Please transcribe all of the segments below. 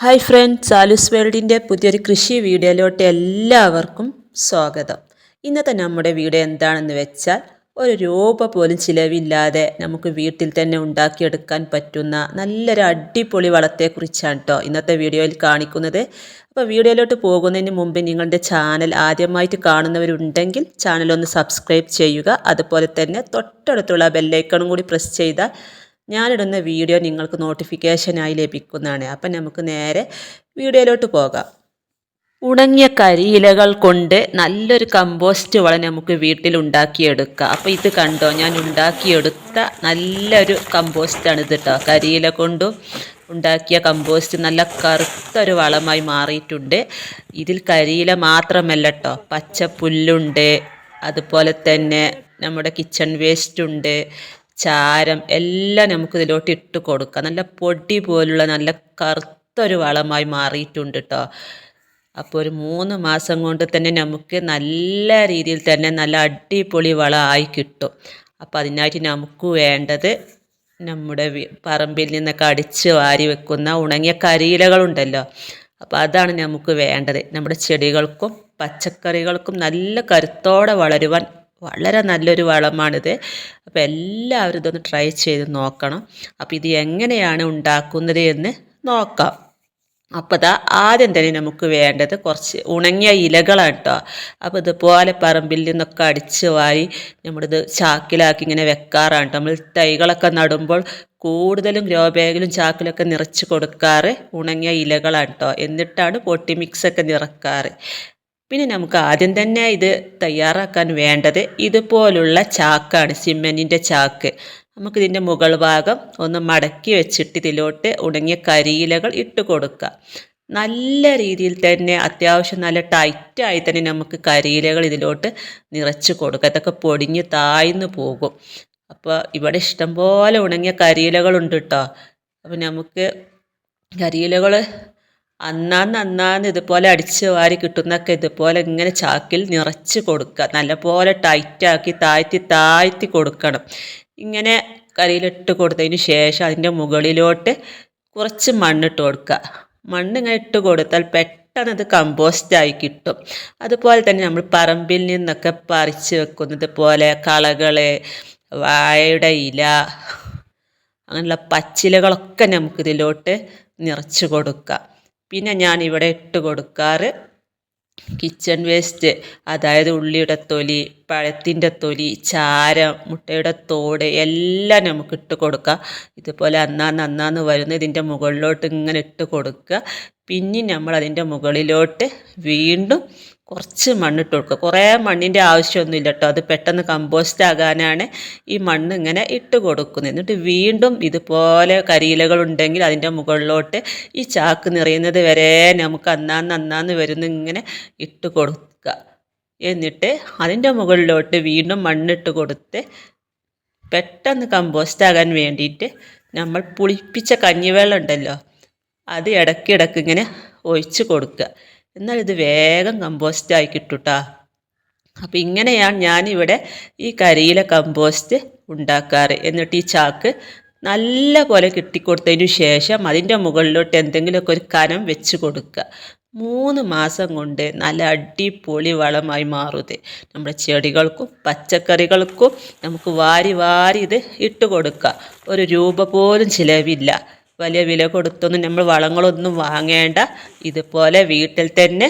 Hi friends സാലൂസ് വേൾഡിന്റെ പുതിയൊരു കൃഷി വീഡിയോയിലോട്ട് എല്ലാവർക്കും സ്വാഗതം. ഇന്നത്തെ നമ്മുടെ വീഡിയോ എന്താണെന്ന് വെച്ചാൽ ഒരു രൂപ പോലും ചിലവില്ലാതെ നമുക്ക് വീട്ടിൽ തന്നെ ഉണ്ടാക്കിയെടുക്കാൻ പറ്റുന്ന നല്ലൊരു അടിപൊളി വളത്തെക്കുറിച്ചാണ് കേട്ടോ ഇന്നത്തെ വീഡിയോയിൽ കാണിക്കുന്നത്. അപ്പോൾ വീഡിയോയിലോട്ട് പോകുന്നതിന് മുമ്പ് നിങ്ങളുടെ ചാനൽ ആദ്യമായിട്ട് കാണുന്നവരുണ്ടെങ്കിൽ ചാനൽ ഒന്ന് സബ്സ്ക്രൈബ് ചെയ്യുക. അതുപോലെ തന്നെ തൊട്ടടുത്തുള്ള ബെല്ലൈക്കണും കൂടി പ്രസ് ചെയ്താൽ ഞാനിടുന്ന വീഡിയോ നിങ്ങൾക്ക് നോട്ടിഫിക്കേഷനായി ലഭിക്കുന്നതാണ്. അപ്പം നമുക്ക് നേരെ വീഡിയോയിലോട്ട് പോകാം. ഉണങ്ങിയ കരിയിലകൾ കൊണ്ട് നല്ലൊരു കമ്പോസ്റ്റ് വളം നമുക്ക് വീട്ടിൽ ഉണ്ടാക്കിയെടുക്കാം. അപ്പോൾ ഇത് കണ്ടോ ഞാൻ ഉണ്ടാക്കിയെടുത്ത നല്ലൊരു കമ്പോസ്റ്റാണ് ഇത് കേട്ടോ കരിയില കൊണ്ടും ഉണ്ടാക്കിയ കമ്പോസ്റ്റ് നല്ല കറുത്തൊരു വളമായി മാറിയിട്ടുണ്ട്. ഇതിൽ കരിയില മാത്രമല്ല കേട്ടോ പച്ചപ്പുല്ലുണ്ട് അതുപോലെ തന്നെ നമ്മുടെ കിച്ചൺ വേസ്റ്റ് ഉണ്ട് ചാരം എല്ലാം നമുക്ക് ഇതിലോട്ട് ഇട്ട് കൊടുക്കാം. നല്ല പൊടി പോലുള്ള നല്ല കറുത്തൊരു വളമായി മാറിയിട്ടുണ്ട് കേട്ടോ അപ്പോൾ ഒരു മൂന്ന് മാസം കൊണ്ട് തന്നെ നമുക്ക് നല്ല രീതിയിൽ തന്നെ നല്ല അടിപൊളി വളമായി കിട്ടും. അപ്പോൾ അതിനായിട്ട് നമുക്ക് വേണ്ടത് നമ്മുടെ പറമ്പിൽ നിന്നൊക്കെ അടിച്ച് വാരി വെക്കുന്ന ഉണങ്ങിയ കരിയിലകളുണ്ടല്ലോ. അപ്പോൾ അതാണ് നമുക്ക് വേണ്ടത്. നമ്മുടെ ചെടികൾക്കും പച്ചക്കറികൾക്കും നല്ല കരുത്തോടെ വളരുവാൻ വളരെ നല്ലൊരു വളമാണിത്. അപ്പോൾ എല്ലാവരും ഇതൊന്ന് ട്രൈ ചെയ്ത് നോക്കണം. അപ്പോൾ ഇത് എങ്ങനെയാണ് ഉണ്ടാക്കുന്നത് എന്ന് നോക്കാം. അപ്പോൾ ഇതാ ആദ്യം തന്നെ നമുക്ക് വേണ്ടത് കുറച്ച് ഉണങ്ങിയ ഇലകളാണ് കേട്ടോ അപ്പോൾ ഇതുപോലെ പറമ്പിൽ നിന്നൊക്കെ അടിച്ച് വാരി നമ്മളിത് ചാക്കിലാക്കി ഇങ്ങനെ വെക്കാറാണ് നമ്മൾ തൈകളൊക്കെ നടുമ്പോൾ കൂടുതലും ഗ്രോ ബാഗിലും ചാക്കിലൊക്കെ നിറച്ച് കൊടുക്കാറ് ഉണങ്ങിയ ഇലകളാണ് കേട്ടോ എന്നിട്ടാണ് പൊട്ടി മിക്സൊക്കെ നിറക്കാറ്. പിന്നെ നമുക്ക് ആദ്യം തന്നെ ഇത് തയ്യാറാക്കാൻ വേണ്ടത് ഇതുപോലുള്ള ചാക്കാണ് സിമെന്റിന്റെ ചാക്ക്. നമുക്കിതിന്റെ മുകൾ ഭാഗം ഒന്ന് മടക്കി വെച്ചിട്ട് ഇതിലോട്ട് ഉണങ്ങിയ കരിയിലകൾ ഇട്ട് കൊടുക്കുക. നല്ല രീതിയിൽ തന്നെ അത്യാവശ്യം നല്ല ടൈറ്റായി തന്നെ നമുക്ക് കരിയിലകൾ ഇതിലോട്ട് നിറച്ച് കൊടുക്കുക. ഇതൊക്കെ പൊടിഞ്ഞ് താഴ്ന്നു പോകും. അപ്പോൾ ഇവിടെ ഇഷ്ടംപോലെ ഉണങ്ങിയ കരിയിലകളുണ്ട് കേട്ടോ അപ്പം നമുക്ക് കരിയിലകൾ അന്നാന്ന് അന്നാന്ന് ഇതുപോലെ അടിച്ച് വാരി കിട്ടുന്നൊക്കെ ഇതുപോലെ ഇങ്ങനെ ചാക്കിൽ നിറച്ച് കൊടുക്കുക നല്ലപോലെ ടൈറ്റാക്കി താഴ്ത്തി താഴ്ത്തി കൊടുക്കണം. ഇങ്ങനെ കറിയിലിട്ട് കൊടുത്തതിന് ശേഷം അതിന്റെ മുകളിലോട്ട് കുറച്ച് മണ്ണിട്ട് കൊടുക്കുക മണ്ണ് ഇങ്ങനെ ഇട്ട് കൊടുത്താൽ പെട്ടെന്ന് അത് കമ്പോസ്റ്റായി കിട്ടും. അതുപോലെ തന്നെ നമ്മൾ പറമ്പിൽ നിന്നൊക്കെ പറിച്ച് വെക്കുന്നത് പോലെ കളകൾ വാഴയുടെ ഇല അങ്ങനെയുള്ള പച്ചിലകളൊക്കെ നമുക്കിതിലോട്ട് നിറച്ച് കൊടുക്കാം. പിന്നെ ഞാൻ ഇവിടെ ഇട്ട് കൊടുക്കാറ് കിച്ചൺ വേസ്റ്റ് അതായത് ഉള്ളിയുടെ തൊലി പഴത്തിന്റെ തൊലി ചാരം മുട്ടയുടെ തോട് എല്ലാം നമുക്ക് ഇട്ട് കൊടുക്കാം. ഇതുപോലെ അന്നാന്ന് അന്നാന്ന് വരുന്ന ഇതിന്റെ മുകളിലോട്ട് ഇങ്ങനെ ഇട്ട് കൊടുക്കുക. പിന്നെ നമ്മൾ അതിന്റെ മുകളിലോട്ട് വീണ്ടും കുറച്ച് മണ്ണിട്ട് കൊടുക്കുക. കുറേ മണ്ണിന്റെ ആവശ്യമൊന്നുമില്ല കേട്ടോ അത് പെട്ടെന്ന് കമ്പോസ്റ്റ് ആകാനാണ് ഈ മണ്ണ് ഇങ്ങനെ ഇട്ട് കൊടുക്കുന്നത്. എന്നിട്ട് വീണ്ടും ഇതുപോലെ കരിയിലകൾ ഉണ്ടെങ്കിൽ അതിന്റെ മുകളിലോട്ട് ഈ ചാക്ക് നിറയുന്നത് വരെ നമുക്ക് അന്നാന്ന് അന്നാന്ന് വരുന്ന ഇങ്ങനെ ഇട്ട് കൊടുക്കുക. എന്നിട്ട് അതിന്റെ മുകളിലോട്ട് വീണ്ടും മണ്ണിട്ട് കൊടുത്ത് പെട്ടെന്ന് കമ്പോസ്റ്റ് ആകാൻ വേണ്ടിയിട്ട് നമ്മൾ പുളിപ്പിച്ച കഞ്ഞിവെള്ളം ഉണ്ടല്ലോ അത് ഇടയ്ക്കിടയ്ക്ക് ഇങ്ങനെ ഒഴിച്ച് കൊടുക്കുക. എന്നാൽ ഇത് വേഗം കമ്പോസ്റ്റായി കിട്ടുട്ടാ. അപ്പോൾ ഇങ്ങനെയാണ് ഞാനിവിടെ ഈ കരിയില കമ്പോസ്റ്റ് ഉണ്ടാക്കാറ്. എന്നിട്ട് ഈ ചാക്ക് നല്ല പോലെ കിട്ടിക്കൊടുത്തതിന് ശേഷം അതിന്റെ മുകളിലോട്ട് എന്തെങ്കിലുമൊക്കെ ഒരു കനം വെച്ച് കൊടുക്കുക. മൂന്ന് മാസം കൊണ്ട് നല്ല അടിപൊളി വളമായി മാറുത് നമ്മുടെ ചെടികൾക്കും പച്ചക്കറികൾക്കും നമുക്ക് വാരി വാരി ഇത് ഇട്ട് കൊടുക്കുക. ഒരു രൂപ പോലും ചിലവില്ല. വലിയ വില കൊടുത്തൊന്നും നമ്മൾ വളങ്ങളൊന്നും വാങ്ങേണ്ട. ഇതുപോലെ വീട്ടിൽ തന്നെ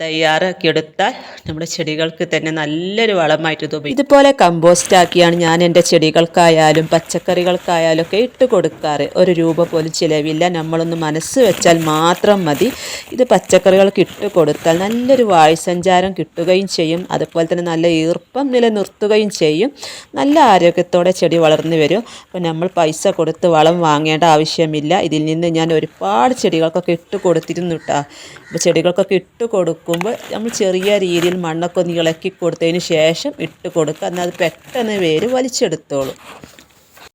തയ്യാറാക്കിയെടുത്താൽ നമ്മുടെ ചെടികൾക്ക് തന്നെ നല്ലൊരു വളമായിട്ട് ഇത് ഇതുപോലെ കമ്പോസ്റ്റ് ആക്കിയാണ് ഞാൻ എന്റെ ചെടികൾക്കായാലും പച്ചക്കറികൾക്കായാലും ഒക്കെ ഇട്ട് കൊടുക്കാറ്. ഒരു രൂപ പോലും ചിലവില്ല. നമ്മളൊന്ന് മനസ്സ് വെച്ചാൽ മാത്രം മതി. ഇത് പച്ചക്കറികൾക്ക് ഇട്ട് കൊടുത്താൽ നല്ലൊരു വായുസഞ്ചാരം കിട്ടുകയും ചെയ്യും. അതുപോലെ തന്നെ നല്ല ഈർപ്പം നിലനിർത്തുകയും ചെയ്യും. നല്ല ആരോഗ്യത്തോടെ ചെടി വളർന്നു വരും. അപ്പോൾ നമ്മൾ പൈസ കൊടുത്ത് വളം വാങ്ങേണ്ട ആവശ്യമില്ല. ഇതിൽ നിന്ന് ഞാൻ ഒരുപാട് ചെടികൾക്കൊക്കെ ഇട്ട് കൊടുത്തിരുന്നു കേട്ടോ അപ്പോൾ ചെടികൾക്കൊക്കെ ഇട്ട് കൊടുക്കും. വെക്കുമ്പോൾ നമ്മൾ ചെറിയ രീതിയിൽ മണ്ണൊക്കെ ഒന്ന് ഇളക്കി കൊടുത്തതിന് ശേഷം ഇട്ട് കൊടുക്കുക. എന്നാൽ അത് പെട്ടെന്ന് വേര് വലിച്ചെടുത്തോളും.